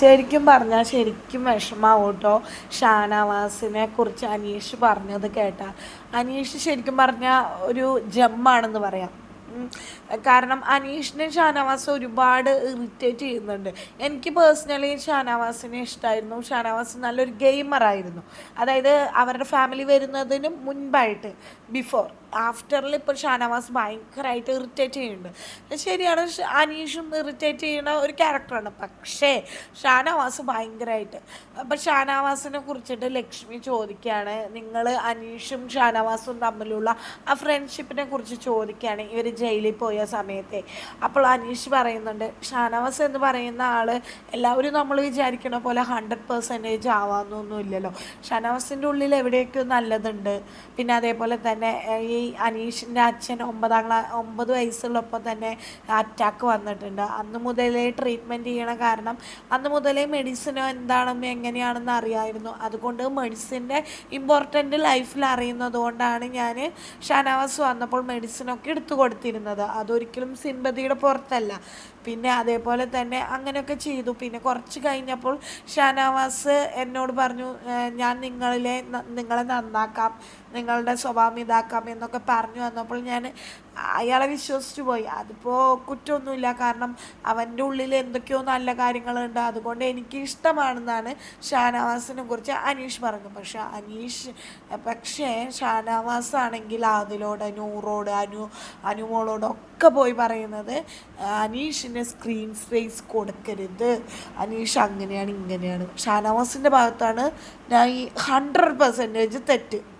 ശരിക്കും പറഞ്ഞാൽ ശരിക്കും വിഷമാവും കേട്ടോ ഷാനവാസിനെ കുറിച്ച് അനീഷ് പറഞ്ഞത് കേട്ടാ. അനീഷ് ശരിക്കും പറഞ്ഞാൽ ഒരു ജമ്മാണെന്ന് പറയാം. കാരണം അനീഷിനെ ഷാനവാസ് ഒരുപാട് ഇറിറ്റേറ്റ് ചെയ്യുന്നുണ്ട്. എനിക്ക് പേഴ്സണലി ഷാനവാസിനെ ഇഷ്ടമായിരുന്നു ഷാനവാസ് നല്ലൊരു ഗെയിമറായിരുന്നു. അതായത് അവരുടെ ഫാമിലി വരുന്നതിന് മുൻപായിട്ട് ബിഫോർ. ആഫ്റ്ററിൽ ഇപ്പോൾ ഷാനവാസ് ഭയങ്കരമായിട്ട് ഇറിറ്റേറ്റ് ചെയ്യുന്നുണ്ട്. ശരിയാണ് അനീഷും ഇറിറ്റേറ്റ് ചെയ്യുന്ന ഒരു ക്യാരക്ടറാണ് പക്ഷേ ഷാനവാസ് ഭയങ്കരമായിട്ട് അപ്പം ഷാനവാസിനെ കുറിച്ചിട്ട് ലക്ഷ്മി ചോദിക്കുകയാണ്. നിങ്ങൾ അനീഷും ഷാനവാസും തമ്മിലുള്ള ആ ഫ്രണ്ട്ഷിപ്പിനെ കുറിച്ച് ചോദിക്കുകയാണ്. ഇവർ ജയിലിൽ പോയ സമയത്തെ. അപ്പോൾ അനീഷ് പറയുന്നുണ്ട് ഷാനവാസ് എന്ന് പറയുന്ന ആൾ എല്ലാവരും നമ്മൾ വിചാരിക്കണ പോലെ ഹൺഡ്രഡ് പെർസെന്റേജ് ആവാമെന്നൊന്നുമില്ലല്ലോ ഷാനവാസിന്റെ ഉള്ളിൽ എവിടെയൊക്കെ നല്ലതുണ്ട്. പിന്നെ അതേപോലെ തന്നെ ഈ അനീഷിന്റെ അച്ഛൻ ഒമ്പതാം ക്ലാ ഒമ്പത് വയസ്സുള്ളപ്പോൾ തന്നെ അറ്റാക്ക് വന്നിട്ടുണ്ട്. അന്ന് മുതലേ ട്രീറ്റ്മെന്റ് ചെയ്യണ കാരണം അന്ന് മുതലേ മെഡിസിനോ എന്താണെന്ന് എങ്ങനെയാണെന്ന് അറിയായിരുന്നു. അതുകൊണ്ട് മെഡിസിന്റെ ഇമ്പോർട്ടന്റ് ലൈഫിൽ അറിയുന്നത് കൊണ്ടാണ് ഞാൻ ഷാനവാസ് വന്നപ്പോൾ മെഡിസിനൊക്കെ എടുത്തു കൊടുത്തിരുന്നത്. അതൊരിക്കലും സിമ്പതിയുടെ പുറത്തല്ല. പിന്നെ അതേപോലെ തന്നെ അങ്ങനെയൊക്കെ ചെയ്തു. പിന്നെ കുറച്ച് കഴിഞ്ഞപ്പോൾ ഷാനവാസ് എന്നോട് പറഞ്ഞു ഞാൻ നിങ്ങളിലെ നിങ്ങളെ നന്നാക്കാം. നിങ്ങളുടെ സ്വഭാവം ഇതാക്കാം പറഞ്ഞു വന്നപ്പോൾ ഞാൻ അയാളെ വിശ്വസിച്ചു പോയി. അതിപ്പോൾ കുറ്റമൊന്നുമില്ല. കാരണം അവന്റെ ഉള്ളിൽ എന്തൊക്കെയോ നല്ല കാര്യങ്ങളുണ്ട്. അതുകൊണ്ട് എനിക്ക് ഇഷ്ടമാണെന്നാണ് ഷാനവാസിനെ കുറിച്ച് അനീഷ് പറഞ്ഞു പക്ഷെ അനീഷ് പക്ഷേ ഷാനവാസ് ആണെങ്കിൽ അതിലോട് നൂറോട് അനു അനുമോളോടൊക്കെ പോയി പറയുന്നത് അനീഷിന് സ്ക്രീൻ സ്പേസ് കൊടുക്കരുത്. അനീഷ് അങ്ങനെയാണ് ഇങ്ങനെയാണ്. ഷാനവാസിന്റെ ഭാഗത്താണ് ഞാൻ ഈ ഹൺഡ്രഡ് പെർസെന്റേജ് തെറ്റ്.